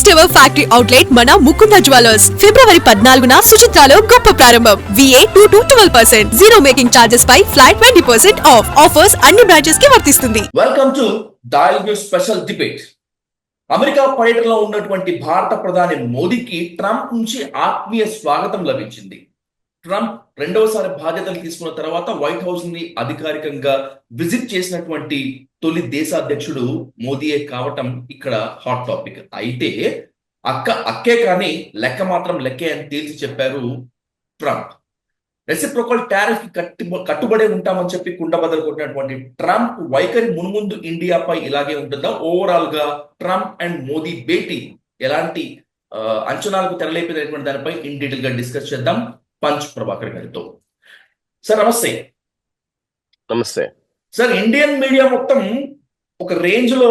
First ever factory outlet మన Mukunda jewellers. ఫిబ్రవరి పద్నాలుగున సుచిత్రాలో గొప్ప ప్రారంభం. VA two to twelve percent zero making charges pi flat twenty percent off offers అన్ని బ్రాంచెస్కి వర్తిస్తుంది. Welcome to Dial special debate America పర్యటనలో ఉన్నటువంటి భారత ప్రధాని మోదీకి ట్రంప్ నుంచి ఆత్మీయ స్వాగతం లభించింది. ట్రంప్ రెండవసారి బాధ్యతలు తీసుకున్న తర్వాత వైట్ హౌస్ని అధికారికంగా విజిట్ చేసినటువంటి తొలి దేశాధ్యక్షుడు మోదీయే కావటం ఇక్కడ హాట్ టాపిక్ అయితే అక్క అక్కే కానీ లెక్క మాత్రం లెక్కే అని తేల్చి చెప్పారు ట్రంప్ రెసిప్రోకల్ టారిఫ్ కట్టి కట్టుబడే ఉంటామని చెప్పి కుండబద్దలు కొట్టినటువంటి ట్రంప్ వైఖరి మున్ముందు ఇండియాపై ఇలాగే ఉంటుందా? ఓవరాల్గా ట్రంప్ అండ్ మోదీ భేటీ ఎలాంటి అంచనాలకు తెరలేపినటువంటి దానిపై ఇన్ డీటెయిల్గా డిస్కస్ చేద్దాం. పంచ్ ప్రభాకర్ గారితో. సార్ నమస్తే. నమస్తే. సార్ ఇండియన్ మీడియా మొత్తం ఒక రేంజ్లో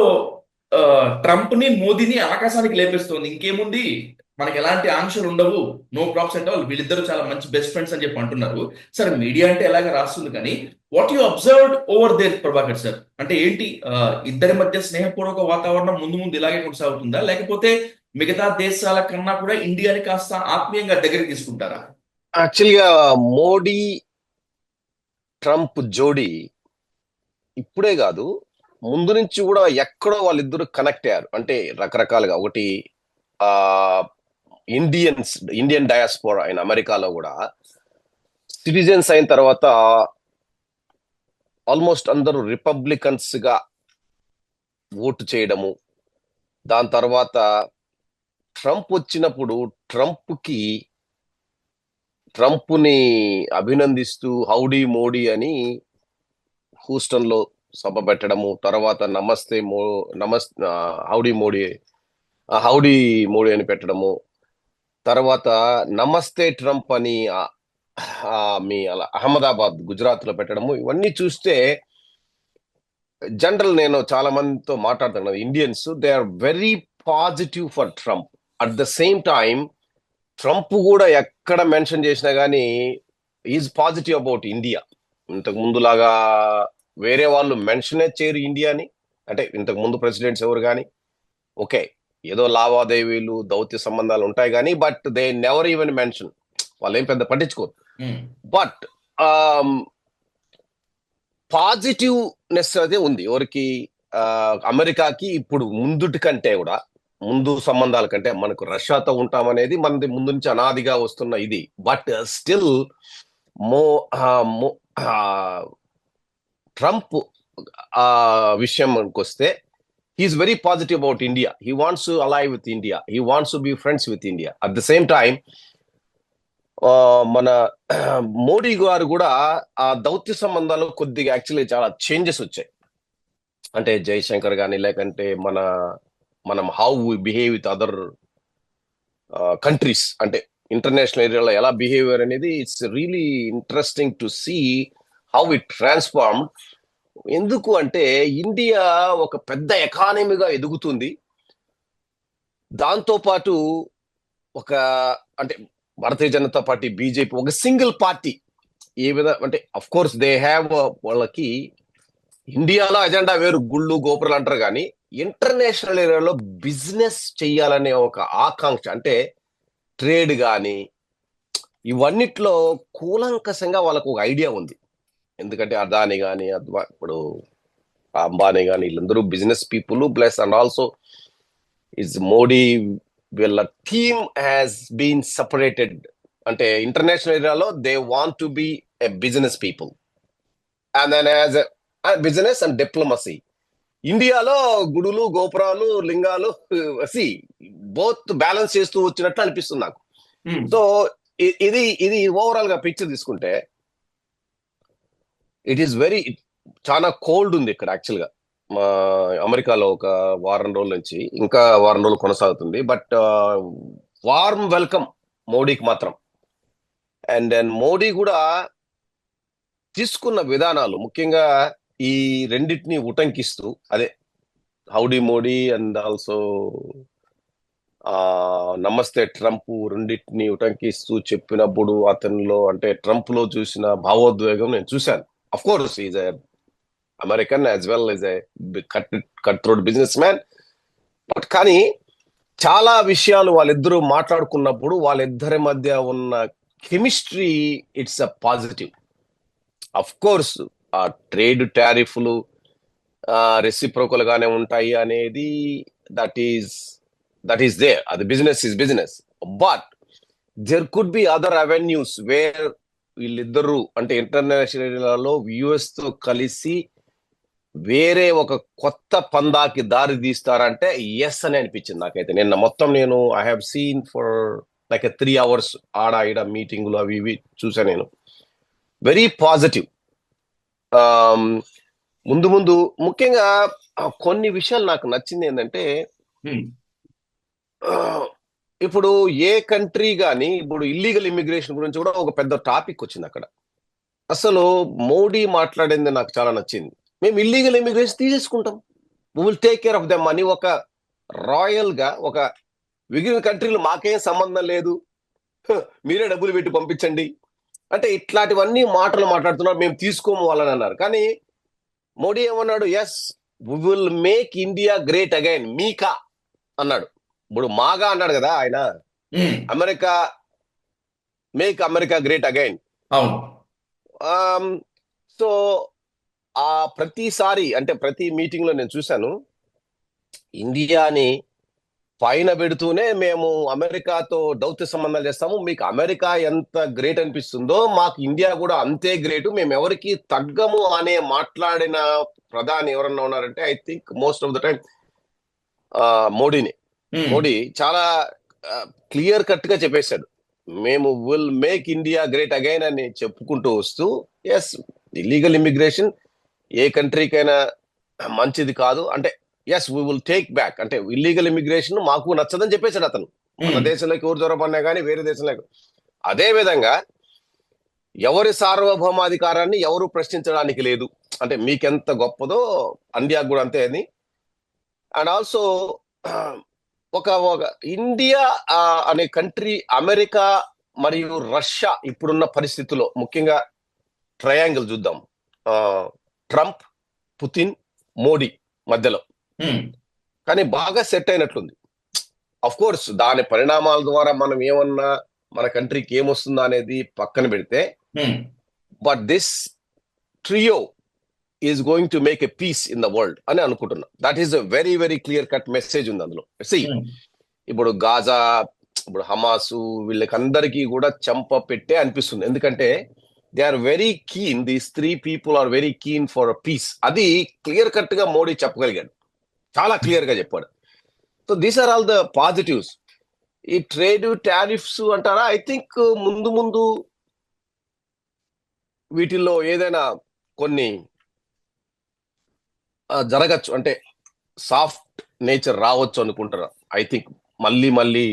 ట్రంప్ని మోదీని ఆకాశానికి లేపేస్తోంది. ఇంకేముంది? మనకి ఎలాంటి ఆంక్షలు ఉండవు. నో ప్రాబ్స్ అంటే వాళ్ళు వీళ్ళిద్దరు చాలా మంచి బెస్ట్ ఫ్రెండ్స్ అని చెప్పి అంటున్నారు. సార్ మీడియా అంటే ఎలాగ రాస్తుంది కానీ what you observed over there Prabhakar sir? అంటే ఏంటి? ఇద్దరి మధ్య స్నేహపూర్వక వాతావరణం ముందు ముందు ఇలాగే కొనసాగుతుందా? లేకపోతే మిగతా దేశాల కన్నా కూడా ఇండియాని కాస్త ఆత్మీయంగా దగ్గరికి తీసుకుంటారా? యాక్చువల్గా మోడీ ట్రంప్ జోడీ ఇప్పుడే కాదు ముందు నుంచి కూడా ఎక్కడో వాళ్ళిద్దరు కనెక్ట్ అయ్యారు. అంటే రకరకాలుగా ఒకటి ఆ ఇండియన్స్ ఇండియన్ డయాస్పోరా అయిన అమెరికాలో కూడా సిటిజన్స్ అయిన తర్వాత ఆల్మోస్ట్ అందరూ రిపబ్లికన్స్గా ఓటు చేయడము దాని తర్వాత ట్రంప్ వచ్చినప్పుడు ట్రంప్కి ట్రంప్ని అభినందిస్తూ హౌడీ మోడీ అని హూస్టన్లో సభ పెట్టడము తర్వాత నమస్తే మో నమస్ హౌడీ మోడీ హౌడీ మోడీ అని పెట్టడము తర్వాత నమస్తే ట్రంప్ అని మీ అలా అహ్మదాబాద్ గుజరాత్లో పెట్టడము ఇవన్నీ చూస్తే జనరల్ నేను చాలా మందితో మాట్లాడుతున్నాను Indians they are very positive for Trump. At the same time Trump కూడా ఎక్కడ మెన్షన్ చేసినా గానీ ఈజ్ పాజిటివ్ అబౌట్ ఇండియా. ఇంతకు ముందులాగా వేరే వాళ్ళు మెన్షనే చేయరు ఇండియాని. అంటే ఇంతకు ముందు ప్రెసిడెంట్స్ ఎవరు కానీ ఓకే ఏదో లావాదేవీలు దౌత్య సంబంధాలు ఉంటాయి కానీ but they never even mention. వాళ్ళు ఏం పెద్ద పట్టించుకోరు. బట్ పాజిటివ్నెస్ అయితే ఉంది. ఎవరికి అమెరికాకి ఇప్పుడు ముందుటి కంటే కూడా ముందు సంబంధాల కంటే మనకు రష్యాతో ఉంటామనేది మనది ముందు నుంచి అనాదిగా వస్తున్న ఇది. బట్ స్టిల్ మో ట్రంప్ ఆ విషయంకి వస్తే he is very positive about India. He wants to ally with India. He wants to be friends with India. At the same time మన మోడీ గారు కూడా ఆ దౌత్య సంబంధాలు కొద్దిగా యాక్చువల్లీ చాలా చేంజెస్ వచ్చాయి. అంటే జయశంకర్ కానీ లేకంటే మన మనం how behave with other countries అంటే ఇంటర్నేషనల్ ఏరియాలో ఎలా బిహేవియర్ అనేది it's really interesting to see how it transform ఎందుకు అంటే ఇండియా ఒక పెద్ద ఎకానమీగా ఎదుగుతుంది. దాంతో పాటు ఒక అంటే భారతీయ జనతా పార్టీ బీజేపీ ఒక సింగిల్ పార్టీ ఏ విధంగా అంటే అఫ్ కోర్స్ దే హ్యావ్ వాళ్ళకి ఇండియాలో అజెండా వేరు. గుళ్ళు గోపురాలు అంటారు కానీ ఇంటర్నేషనల్ ఏరియాలో బిజినెస్ చేయాలనే ఒక ఆకాంక్ష అంటే ట్రేడ్ కానీ ఇవన్నిట్లో కూలంకషంగా వాళ్ళకు ఒక ఐడియా ఉంది. ఎందుకంటే అదాని కానీ అద్వా ఇప్పుడు అంబానీ కానీ వీళ్ళందరూ business people plus and also is Modi వీళ్ళ థీమ్ హ్యాస్ బీన్ సపరేటెడ్. అంటే ఇంటర్నేషనల్ ఏరియాలో they want to be a business people. And then as business and diplomacy. ఇండియాలో గుడులు గోపురాలు లింగాలు సి బోత్ బ్యాలెన్స్ చేస్తూ వచ్చినట్లు అనిపిస్తుంది నాకు. ఉమ్, సో ఇది ఇది ఓవరాల్గా పిక్చర్ తీసుకుంటే ఇట్ ఈస్ వెరీ చాలా కోల్డ్ ఉంది ఇక్కడ యాక్చువల్గా. మా అమెరికాలో ఒక వారం రోజుల నుంచి ఇంకా వారం రోజులు కొనసాగుతుంది. బట్ వార్మ్ వెల్కమ్ మోడీకి మాత్రం. అండ్ దెన్ మోడీ కూడా తీసుకున్న విధానాలు ముఖ్యంగా ఈ రెండింటిని ఉటంకిస్తూ అదే హౌడీ మోడీ అండ్ ఆల్సో ఆ నమస్తే ట్రంప్ రెండింటిని ఉటంకిస్తూ చెప్పినప్పుడు అతనిలో అంటే ట్రంప్లో చూసిన భావోద్వేగం నేను చూశాను. Of course is American as well is a cut cut road businessman but కానీ చాలా విషయాలు వాళ్ళిద్దరూ మాట్లాడుకున్నప్పుడు వాళ్ళిద్దరి మధ్య ఉన్న chemistry it's a positive of course ఆ ట్రేడ్ టారిఫ్లు రెసిప్రోకల్గానే ఉంటాయి అనేది that is that is they అది business is business but there could be other avenues where వీళ్ళిద్దరూ అంటే ఇంటర్నేషనల్లో యుఎస్తో కలిసి వేరే ఒక కొత్త పందాకి దారి తీస్తారంటే ఎస్ అని అనిపించింది నాకైతే. నిన్న మొత్తం నేను I have seen for like three hours ఆడ ఈడ మీటింగ్లు అవి ఇవి చూసా నేను. వెరీ పాజిటివ్ ముందు ముందు ముఖ్యంగా కొన్ని విషయాలు నాకు నచ్చింది ఏంటంటే ఇప్పుడు ఏ కంట్రీ గాని ఇప్పుడు ఇల్లీగల్ ఇమిగ్రేషన్ గురించి కూడా ఒక పెద్ద టాపిక్ వచ్చింది అక్కడ. అసలు మోడీ మాట్లాడింది నాకు చాలా నచ్చింది. మేము illegal immigration తీసేసుకుంటాం. Will take care of them అని ఒక రాయల్గా ఒక మిగిలిన కంట్రీలు మాకేం సంబంధం లేదు. మీరే డబ్బులు పెట్టి పంపించండి. అంటే ఇట్లాంటివన్నీ మాటలు మాట్లాడుతున్నారు మేము తీసుకోము వాళ్ళని అన్నారు. కానీ మోడీ ఏమన్నాడు? Yes will make India great again మీకా? అన్నాడు. ఇప్పుడు మాగా అన్నాడు కదా ఆయన. America make America great again అవును. సో ఆ ప్రతిసారి అంటే ప్రతి మీటింగ్లో నేను చూశాను ఇండియాని పైన పెడుతూనే మేము అమెరికాతో దౌత్య సంబంధాలు చేస్తాము. మీకు అమెరికా ఎంత గ్రేట్ అనిపిస్తుందో మాకు ఇండియా కూడా అంతే గ్రేట్ మేము ఎవరికి తగ్గము అనే మాట్లాడిన ప్రధాని ఎవరన్నా ఉన్నారంటే I think most of the time మోడీని. మోడీ చాలా క్లియర్ కట్గా చెప్పేశాడు. మేము will make India great again అని చెప్పుకుంటూ వస్తూ ఎస్ ఇల్లీగల్ ఇమిగ్రేషన్ ఏ కంట్రీకైనా మంచిది కాదు. అంటే yes we will take back అంటే ఇల్లీగల్ ఇమిగ్రేషన్ మాకు నచ్చదని చెప్పేశాడు అతను. మన ఉమ్, దేశంలోకి ఎవరు దూరపడినా కానీ వేరే దేశంలోకి. అదే విధంగా ఎవరి సార్వభౌమాధికారాన్ని ఎవరు ప్రశ్నించడానికి లేదు. అంటే మీకెంత గొప్పదో ఇండియాకు కూడా అంతే అని. అండ్ ఆల్సో ఒక ఒక ఇండియా అనే కంట్రీ అమెరికా మరియు రష్యా ఇప్పుడున్న పరిస్థితుల్లో ముఖ్యంగా ట్రయాంగిల్ చూద్దాం. ట్రంప్ పుతిన్ మోడీ మధ్యలో. కానీ బాగా సెట్ అయినట్లుంది. అఫ్ కోర్స్ దాని పరిణామాల ద్వారా మనం ఏమన్నా మన కంట్రీకి ఏమొస్తుందా అనేది పక్కన పెడితే but this trio is going to make a peace in the world అని అనుకుంటున్నా. That is a very very clear cut message ఉంది అందులో. సి ఉమ్, ఇప్పుడు గాజా ఇప్పుడు హమాసు వీళ్ళకి అందరికీ కూడా చంప పెట్టే అనిపిస్తుంది. ఎందుకంటే they are very keen these three people are very keen for peace అది క్లియర్ కట్గా మోడీ చెప్పగలిగాడు. చాలా క్లియర్గా చెప్పాడు. So these are all the positives ఈ ట్రేడ్ టారిఫ్స్ అంటారా? ఐ థింక్ ముందు ముందు వీటిల్లో ఏదైనా కొన్ని జరగచ్చు. అంటే సాఫ్ట్ నేచర్ రావచ్చు అనుకుంటారా? ఐ థింక్ మళ్ళీ మళ్ళీ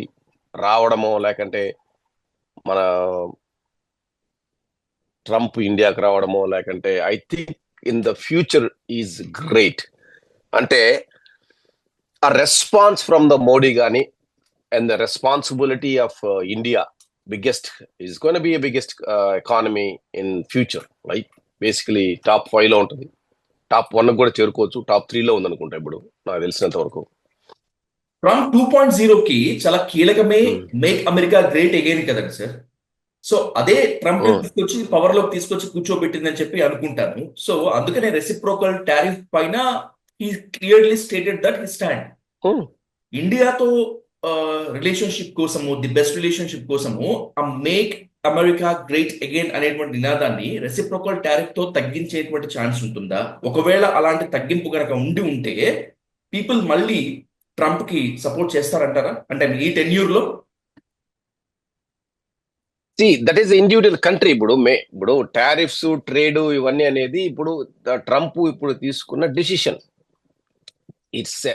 రావడమో లేకంటే మన ట్రంప్ ఇండియాకి రావడమో లేకంటే I think in the future is great అంటే ఆ రెస్పాన్స్ ఫ్రమ్ ద మోడీ కానీ and the responsibility of India biggest is gonna be biggest economy in future like basically top ఫైవ్లో ఉంటుంది. టాప్ వన్ కూడా చేరుకోవచ్చు. టాప్ త్రీలో ఉంది అనుకుంటా ఇప్పుడు నాకు తెలిసినంత వరకు. ట్రంప్ టూ పాయింట్ జీరోకి చాలా కీలకమే. మేక్ అమెరికా గ్రేట్ అగైన్ కదండి సార్ సో అదే ట్రంప్ Hmm. తీసుకొచ్చి పవర్లోకి తీసుకొచ్చి కూర్చోబెట్టిందని చెప్పి అనుకుంటాను. సో అందుకనే రెసిప్రోకల్ టారిఫ్ పైన he clearly stated that he stand. ఇండియాతో relationship కోసము ది బెస్ట్ రిలేషన్షిప్ కోసము ఆ మేక్ అమెరికా గ్రేట్ అగైన్ అనేటువంటి నినాదాన్ని రెసిప్రోకల్ టారిఫ్తో తగ్గించేటువంటి ఛాన్స్ ఉంటుందా? ఒకవేళ అలాంటి తగ్గింపు కనుక ఉండి ఉంటే పీపుల్ మళ్ళీ ట్రంప్కి సపోర్ట్ చేస్తారంటారా? అంటే ఈ టెన్యూర్లో దట్ ఈస్ ఇండివిజువల్ కంట్రీ ఇప్పుడు మే ఇప్పుడు టారిఫ్స్ ట్రేడ్ ఇవన్నీ అనేది ఇప్పుడు ట్రంప్ ఇప్పుడు తీసుకున్న decision it's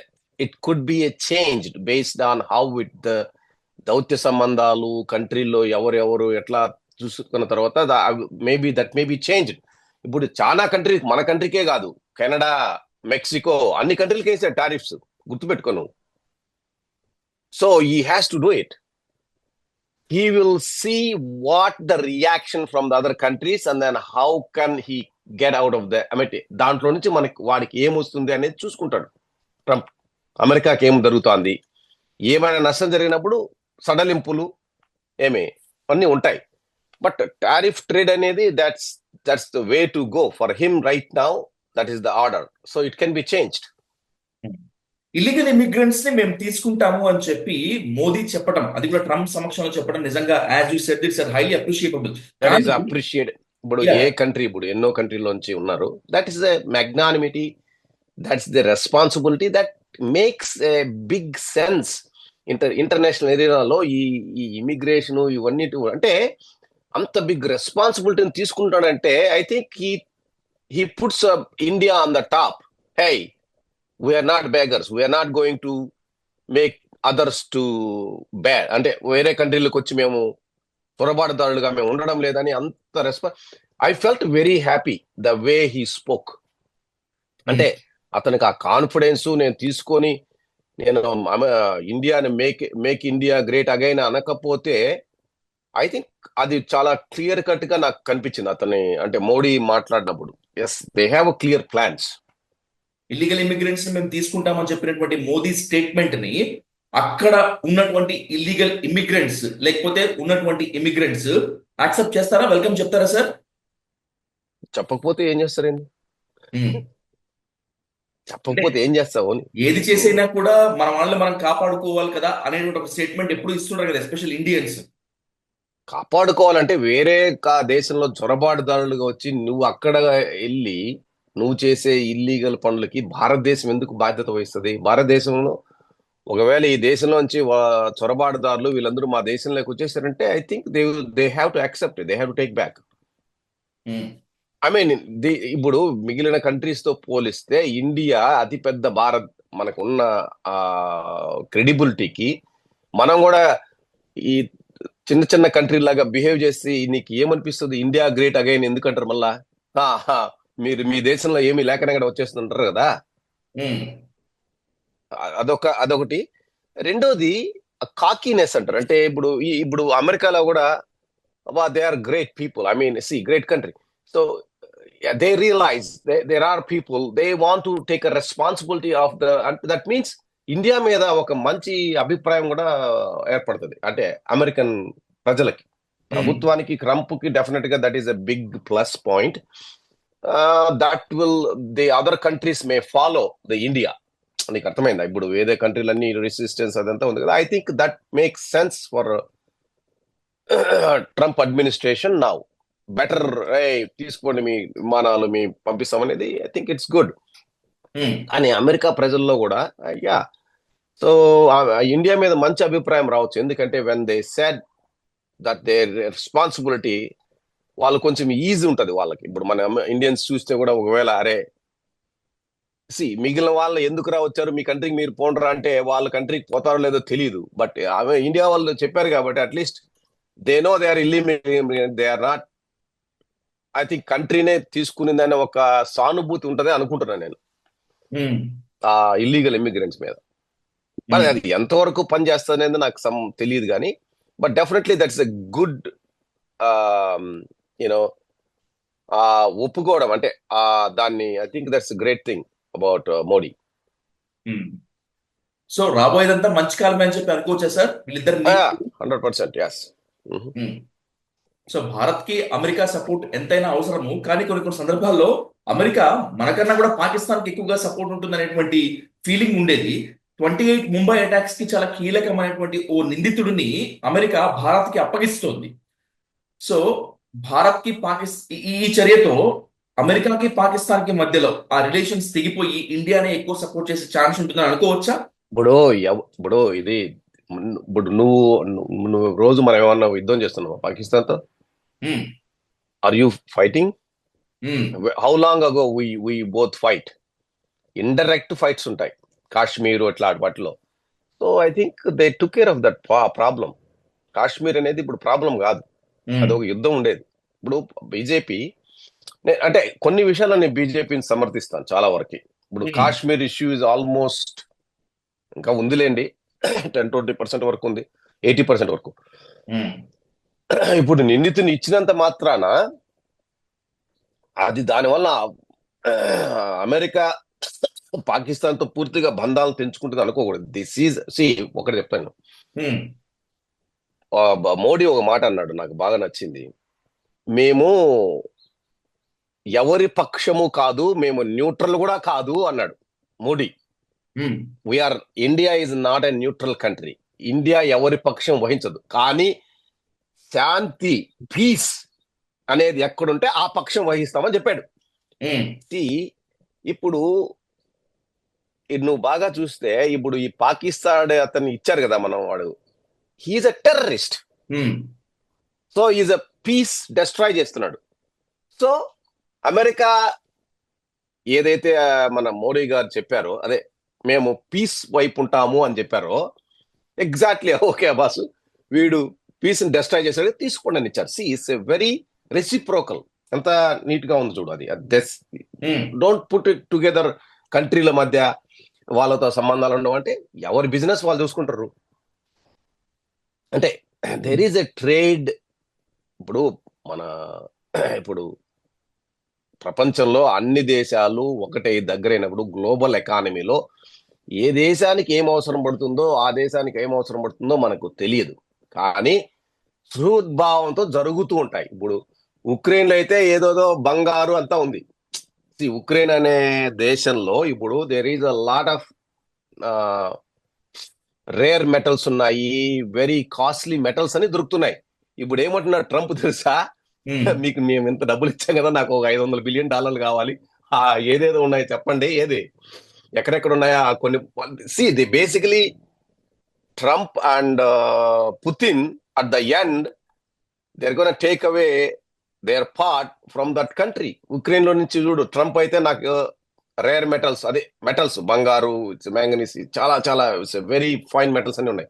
it could be a change based on how with the దౌత్య సంబంధాలు కంట్రీలో ఎవరెవరు ఎట్లా చూసుకున్న తర్వాత maybe that may be change ఇప్పుడు చాలా కంట్రీ మన కంట్రీకే కాదు. కెనడా మెక్సికో అన్ని కంట్రీలకి వేసారు టారిఫ్స్ గుర్తుపెట్టుకోను. సో ఈ has to do it he will see what the reaction from the other countries and then how can he get out of the I mean, దాంట్లో నుంచి మనకి వాడికి ఏమొస్తుంది అనేది చూసుకుంటాడు. ట్రంప్. అమెరికాకి ఏం జరుగుతోంది? ఏమైనా నష్టం జరిగినప్పుడు సడలింపులు ఏమి? అన్నీ ఉంటాయి. బట్ టారిఫ్ ట్రేడ్ అనేది that's that's the way to go for him right now that is the order. So it can be changed. Illegal ఇమిగ్రెంట్స్ని మేము తీసుకుంటాము అని చెప్పి మోదీ చెప్పడం అది కూడా ట్రంప్ సమక్షంలో చెప్పడం నిజంగా as you said it's highly is appreciate ఇప్పుడు. ఏ కంట్రీ ఇప్పుడు ఎన్నో కంట్రీలోంచి ఉన్నారు. That is the magnanimity that's the responsibility that makes a big sense inter international ఏరియాలో ఈ ఈ ఇమిగ్రేషన్ ఇవన్నీ అంటే అంత బిగ్ రెస్పాన్సిబిలిటీని తీసుకుంటాడంటే I think he he puts India on the top high we are not beggars we are not going to make others to bad అంటే వేరే కంట్రీలకు వచ్చి మేము పొరపాటుదారులుగా మేము ఉండడం లేదని అంత response I felt very happy the way he spoke అంటే అతనికి ఆ కాన్ఫిడెన్స్ నేను తీసుకొని నేను ఇండియాని make make India great again అనకపోతే ఐ థింక్ అది చాలా క్లియర్ కట్గా నాకు కనిపించింది అతని అంటే మోడీ మాట్లాడినప్పుడు. Yes they have clear plans illegal immigrants మేము తీసుకుంటామని చెప్పినటువంటి మోదీ స్టేట్మెంట్ని అక్కడ ఉన్నటువంటి ఇల్లీగల్ ఇమిగ్రెంట్స్ లేకపోతే ఉన్నటువంటి ఇమిగ్రెంట్స్ యాక్సెప్ట్ చేస్తారా? వెల్కమ్ చెప్తారా సార్ చెప్పకపోతే ఏం చేస్తారండి? చెప్పకపోతే ఏం చేస్తావు? అని ఏది చేసైనా కూడా మన వాళ్ళని మనం కాపాడుకోవాలి కదా అనేటువంటి ఒక స్టేట్మెంట్ ఎప్పుడు ఇస్తుంటారు కదా ఎస్పెషల్ ఇండియన్స్ కాపాడుకోవాలంటే వేరే దేశంలో చొరబాటుదారులుగా వచ్చి నువ్వు అక్కడ వెళ్ళి నువ్వు చేసే ఇల్లీగల్ పనులకి భారతదేశం ఎందుకు బాధ్యత వహిస్తుంది? భారతదేశంలో ఒకవేళ ఈ దేశంలోంచి చొరబాటుదారులు వీళ్ళందరూ మా దేశంలోకి వచ్చేసారంటే I think they they have to accept they have to take back I mean ఇప్పుడు మిగిలిన కంట్రీస్తో పోలిస్తే ఇండియా అతిపెద్ద భారత్ మనకున్న ఆ క్రెడిబిలిటీకి మనం కూడా ఈ చిన్న చిన్న కంట్రీ లాగా బిహేవ్ చేసి నీకు ఏమనిపిస్తుంది? ఇండియా గ్రేట్ అగైన్ ఎందుకంటారు మళ్ళా? "ఆ, హా, మీరు మీ దేశంలో ఏమీ లేకనే ఇక్కడ వచ్చేస్తుంటారు కదా? అదొక అదొకటి. రెండోది కాకీనెస్ అంటారు. అంటే ఇప్పుడు ఇప్పుడు అమెరికాలో కూడా they are great people I mean see great country so they realise there are people they want to take a responsibility of the that means India మీద ఒక మంచి అభిప్రాయం కూడా ఏర్పడుతుంది అంటే అమెరికన్ ప్రజలకి ప్రభుత్వానికి ట్రంప్కి డెఫినెట్గా that is a big plus point that will the other countries may follow the India నీకు అర్థమైందా ఇప్పుడు వేరే కంట్రీలన్నీ రెసిస్టెన్స్ అదంతా ఉంది కదా I think that makes sense for Trump administration now better తీసుకోండి మీ విమానాలు మీ పంపిస్తాం అనేది ఐ థింక్ ఇట్స్ గుడ్ కానీ అమెరికా ప్రజల్లో కూడా యా. సో ఇండియా మీద మంచి అభిప్రాయం రావచ్చు. ఎందుకంటే when they said that they responsibility వాళ్ళు కొంచెం ఈజీ ఉంటది వాళ్ళకి. ఇప్పుడు మన ఇండియన్స్ చూస్తే కూడా ఒకవేళ అరే సి మిగిలిన వాళ్ళు ఎందుకు రా వచ్చారు? మీ కంట్రీకి మీరు పోండ్రా అంటే వాళ్ళ కంట్రీకి పోతారో లేదో తెలియదు బట్ ఆమె ఇండియా వాళ్ళు చెప్పారు కాబట్టి at least they know they are ఇల్లిమిట్ they are not I think కంట్రీనే తీసుకునిందనే ఒక సానుభూతి ఉంటది అనుకుంటున్నాను నేను. ఆ ఇల్లీగల్ ఇమిగ్రెంట్స్ మీద. మరి అది ఎంతవరకు పని చేస్తుంది నాకు సమ్ తెలియదు కానీ but definitely that's a good you know ఒప్పుకోవడం అంటే ఆ దాన్ని I think that's great thing about Modi. So రాబోయేదంతా మంచి కాలమే అని చెప్పి అనుకోవచ్చా సార్? వీళ్ళిద్దరు హండ్రెడ్ పర్సెంట్ ఎస్ సో భారత్కి అమెరికా సపోర్ట్ ఎంతైనా అవసరము. కానీ కొన్ని కొన్ని సందర్భాల్లో అమెరికా మనకన్నా కూడా పాకిస్తాన్కి ఎక్కువగా సపోర్ట్ ఉంటుంది అనేటువంటి ఫీలింగ్ ఉండేది. ట్వంటీ ఎయిట్ ముంబై అటాక్స్కి చాలా కీలకమైనటువంటి ఓ నిందితుడిని అమెరికా భారత్కి అప్పగిస్తోంది. సో భారత్కి పాకిస్తాన్ ఈ చర్యతో అమెరికాకి పాకిస్తాన్కి మధ్యలో ఆ రిలేషన్స్ తెగిపోయి ఇండియానే ఎక్కువ సపోర్ట్ చేసే ఛాన్స్ ఉంటుందని అనుకోవచ్చా? ఇప్పుడు ఇప్పుడు ఇది ఇప్పుడు నువ్వు నువ్వు రోజు మనం ఏమన్నా యుద్ధం చేస్తున్నావు పాకిస్తాన్తో are you fighting how long ago we we both fight indirect fights ఉంటాయి. కాశ్మీర్ ఇట్లా వాటిలో. So I think they took care of that problem Kashmir అనేది ఇప్పుడు ప్రాబ్లం కాదు. ఉమ్, అది ఒక యుద్ధం ఉండేది. ఇప్పుడు బీజేపీ అంటే కొన్ని విషయాల్లో నేను బీజేపీని సమర్థిస్తాను చాలా వరకు. ఇప్పుడు Hmm. Kashmir issue is almost ఇంకా ఉందిలేండి. టెన్ ట్వంటీ పర్సెంట్ వరకు ఉంది. ఎయిటీ పర్సెంట్ వరకు. ఉమ్, ఇప్పుడు నిందితుని ఇచ్చినంత మాత్రాన అది దానివల్ల అమెరికా పాకిస్తాన్తో పూర్తిగా బంధాలు తెంచుకుంటుంది అనుకోకూడదు. దిస్ ఈజ్ సి ఒకటి చెప్తాను. బ- మోడీ ఒక మాట అన్నాడు నాకు బాగా నచ్చింది. మేము ఎవరి పక్షము కాదు మేము న్యూట్రల్ కూడా కాదు అన్నాడు Modi. We are India is not a neutral country India ఎవరి పక్షం వహించదు. కానీ శాంతి పీస్ అనేది ఎక్కడుంటే ఆ పక్షం వహిస్తామని చెప్పాడు. See, ఇప్పుడు నువ్వు బాగా చూస్తే ఇప్పుడు ఈ పాకిస్తాన్ అతన్ని ఇచ్చారు కదా మనం వాడు. He is a terrorist so is a peace destroy చేస్తున్నాడు. సో అమెరికా ఏదైతే మన మోడీ గారు చెప్పారో అదే మేము పీస్ వైపు ఉంటాము అని చెప్పారో ఎగ్జాక్ట్లీ ఓకే బాసు వీడు పీస్ని డెస్ట్రాయ్ చేశాడు తీసుకోండి అని ఇచ్చారు. See it's a very reciprocal ఎంత నీట్గా ఉంది చూడు అది. డోంట్ పుట్ ఇట్ టుగెదర్ కంట్రీల మధ్య వాళ్ళతో సంబంధాలు ఉండవు. అంటే ఎవరి బిజినెస్ వాళ్ళు చూసుకుంటారు. అంటే దెర్ ఈస్ ఎ ట్రేడ్ ఇప్పుడు మన ఇప్పుడు ప్రపంచంలో అన్ని దేశాలు ఒకటే దగ్గరైనప్పుడు గ్లోబల్ ఎకానమీలో ఏ దేశానికి ఏం అవసరం పడుతుందో ఆ దేశానికి ఏం అవసరం పడుతుందో మనకు తెలియదు. కానీ సృద్భావంతో జరుగుతూ ఉంటాయి. ఇప్పుడు ఉక్రెయిన్లో అయితే ఏదోదో బంగారు అంతా ఉంది. ఉక్రెయిన్ అనే దేశంలో ఇప్పుడు there is a lot of rare metals ఉన్నాయి. వెరీ కాస్ట్లీ మెటల్స్ అని దొరుకుతున్నాయి. ఇప్పుడు ఏమంటున్నాడు ట్రంప్ తెలుసా? మీకు మేము ఇంత డబ్బులు ఇచ్చాం కదా నాకు ఒక ఐదు వందల బిలియన్ డాలర్లు కావాలి. ఆ ఏదేదో ఉన్నాయి చెప్పండి ఏది? ఎక్కడెక్కడ ఉన్నాయా కొన్ని see the basically Trump and Putin at the end they're gonna take away their part from that country ఉక్రెయిన్లో నుంచి చూడు ట్రంప్ అయితే నాకు రేర్ మెటల్స్ అదే మెటల్స్ బంగారు మ్యాంగనీస్ చాలా చాలా వెరీ ఫైన్ మెటల్స్ అన్ని ఉన్నాయి.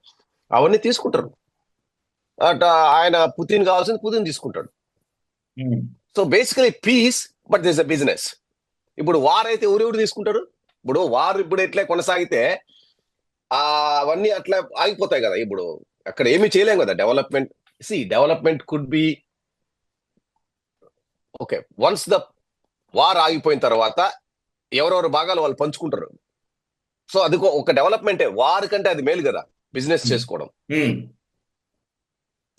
అవన్నీ తీసుకుంటారు. అట్ ఆయన పుతిన్ కావాల్సింది పుతిన్ తీసుకుంటాడు. So basically peace but this a business ఇప్పుడు వార్ అయితే ఎవరెవరు తీసుకుంటారు? ఇప్పుడు వార్ ఇప్పుడు ఎట్లా కొనసాగితే ఆ అవన్నీ అట్లా ఆగిపోతాయి కదా. ఇప్పుడు అక్కడ ఏమీ చేయలేం కదా development. See development could be okay once the war ఆగిపోయిన తర్వాత ఎవరెవరు భాగాలు వాళ్ళు పంచుకుంటారు. సో అది ఒక- డెవలప్మెంటే వార్ కంటే అది మేలు కదా బిజినెస్ చేసుకోవడం. ఉమ్,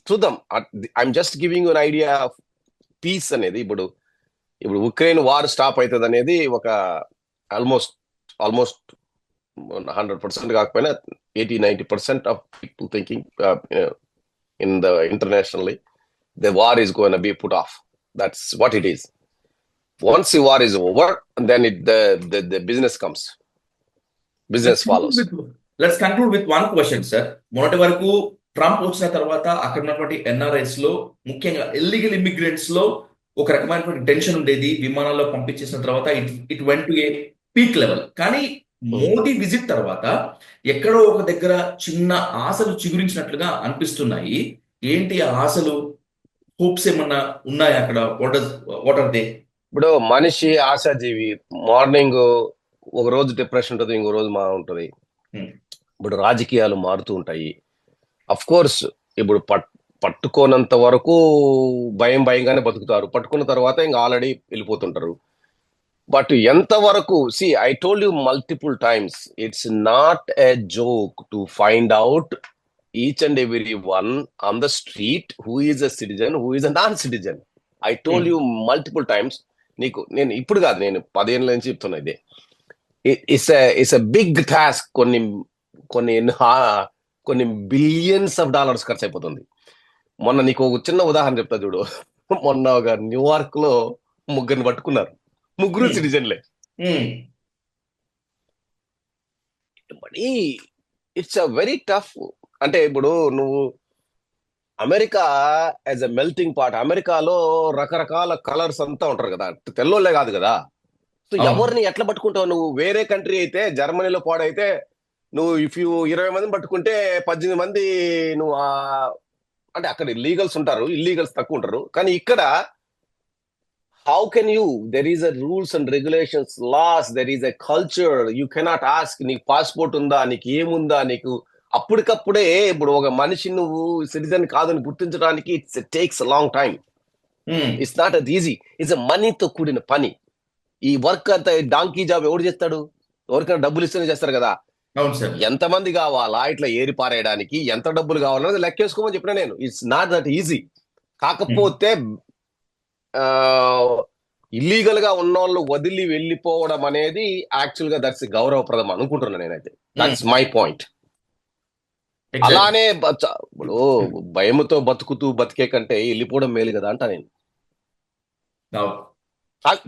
చూద్దాం. I'm just giving an idea of peace అనేది ఇప్పుడు ఇప్పుడు ఉక్రెయిన్ వార్ స్టాప్ అవుతుంది అనేది ఒక ఆల్మోస్ట్ ఆల్మోస్ట్ హండ్రెడ్ పర్సెంట్ కాకపోయినా eighty ninety percent of people thinking in the internationally the war is gonna be put off that's what it is once the war is over then it the business comes business follows let's conclude with one question sir మొన్నటి వరకు Trump వచ్చిన తర్వాత అక్కడ ఉన్నటువంటి ఎన్ఆర్ఐస్లో ముఖ్యంగా illegal ఇమిగ్రెంట్స్లో ఒక రకమైనటువంటి tension ఉండేది. విమానాల్లో పంపించేసిన తర్వాత it it went to a peak level. కానీ మోడీ విజిట్ తర్వాత ఎక్కడో ఒక దగ్గర చిన్న ఆశలు చిగురించినట్లుగా అనిపిస్తున్నాయి. ఏంటి ఆ ఆశలు? హోప్స్ ఏమన్నా ఉన్నాయా అక్కడ? వాట్ వాట్ ఆర్ దే ఇప్పుడు మనిషి ఆశాజీవి మార్నింగ్ ఒక రోజు డిప్రెషన్ ఉంటుంది ఇంకో రోజు మా ఉంటుంది. Hmm. ఇప్పుడు రాజకీయాలు మారుతూ ఉంటాయి. అఫ్ కోర్స్ ఇప్పుడు పట్ పట్టుకోనంత వరకు భయం భయంగానే బతుకుతారు. పట్టుకున్న తర్వాత ఇంకా ఆల్రెడీ వెళ్ళిపోతుంటారు. బట్ ఎంత వరకు see I told you multiple times it's not a joke to find out each and every one on the street who is a citizen who is a non citizen I told you multiple times నీకు నేను ఇప్పుడు కాదు నేను పదేళ్ళ నుంచి చెప్తున్నా ఇదే. It's it's a big task కొన్ని కొన్ని కొన్ని బిలియన్స్ ఆఫ్ డాలర్స్ ఖర్చు అయిపోతుంది. మొన్న నీకు ఒక చిన్న ఉదాహరణ చెప్తా చూడు. మొన్న ఒక న్యూయార్క్లో ముగ్గురిని పట్టుకున్నారు. ముగ్గురు. సిటిజన్లే. ఇట్స్ అ వెరీ టఫ్ అంటే ఇప్పుడు నువ్వు America as a melting pot అమెరికాలో రకరకాల కలర్స్ అంతా ఉంటారు కదా తెల్లోళ్ళే కాదు కదా. సో. ఎవరిని ఎట్లా పట్టుకుంటావు నువ్వు? వేరే కంట్రీ అయితే జర్మనీలో పాడైతే నువ్వు ఇఫ్ యూ ఇరవై మందిని పట్టుకుంటే పద్దెనిమిది మంది నువ్వు అంటే అక్కడ లీగల్స్ ఉంటారు ఇల్లీగల్స్ తక్కువ ఉంటారు. కానీ ఇక్కడ how can you there is a rules and regulations laws there is a culture you cannot ask నీకు పాస్పోర్ట్ ఉందా? నీకు ఏముందా? నీకు అప్పటికప్పుడే ఇప్పుడు ఒక మనిషి నువ్వు సిటిజన్ కాదని గుర్తించడానికి it's takes long time it's not at easy it's మనీతో కూడిన పని. ఈ వర్క్ అంతా డాంకీ జాబ్ ఎవడు చేస్తాడు? ఎవరికైనా డబ్బులు ఇస్తేనే చేస్తారు కదా. సార్. ఎంతమంది కావాలా ఇట్లా ఏరి పారేయడానికి? ఎంత డబ్బులు కావాలన్నది లెక్కేసుకోమని చెప్పిన నేను. ఇట్స్ నాట్ దట్ ఈజీ కాకపోతే ఇల్లీగల్గా ఉన్నోళ్ళు వదిలి వెళ్ళిపోవడం అనేది యాక్చువల్గా దట్స్ గౌరవప్రదం అనుకుంటున్నాను నేనైతే. That's my point. అలానే ఇప్పుడు భయముతో బతుకుతూ బతికే కంటే వెళ్ళిపోవడం మేలు కదా అంట నేను.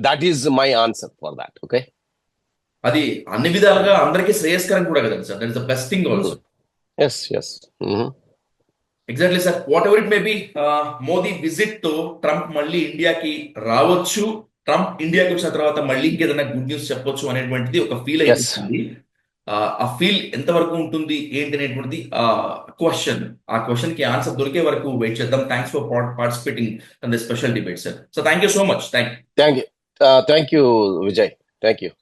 That is my answer for that okay అది అన్ని విధాలుగా అందరికీ శ్రేయస్కరం కూడా కదండి sir that is the best thing also yes yes exactly sir whatever it may be Modi విజిట్తో Trump మళ్ళీ ఇండియాకి రావచ్చు. ట్రంప్ ఇండియాకి వచ్చిన తర్వాత మళ్ళీ ఇంకేదైనా గుడ్ న్యూస్ చెప్పొచ్చు అనేటువంటిది ఒక ఫీల్. అయిపోతుంది. ఆ ఫీల్ ఎంతవరకు ఉంటుంది ఏంటి అనేటువంటిది క్వశ్చన్ ఆ క్వశ్చన్కి ఆన్సర్ దొరికే వరకు వెయిట్ చేద్దాం. Thanks for participating in the special debate sir so thank you so much thank thank you thank you Vijay thank you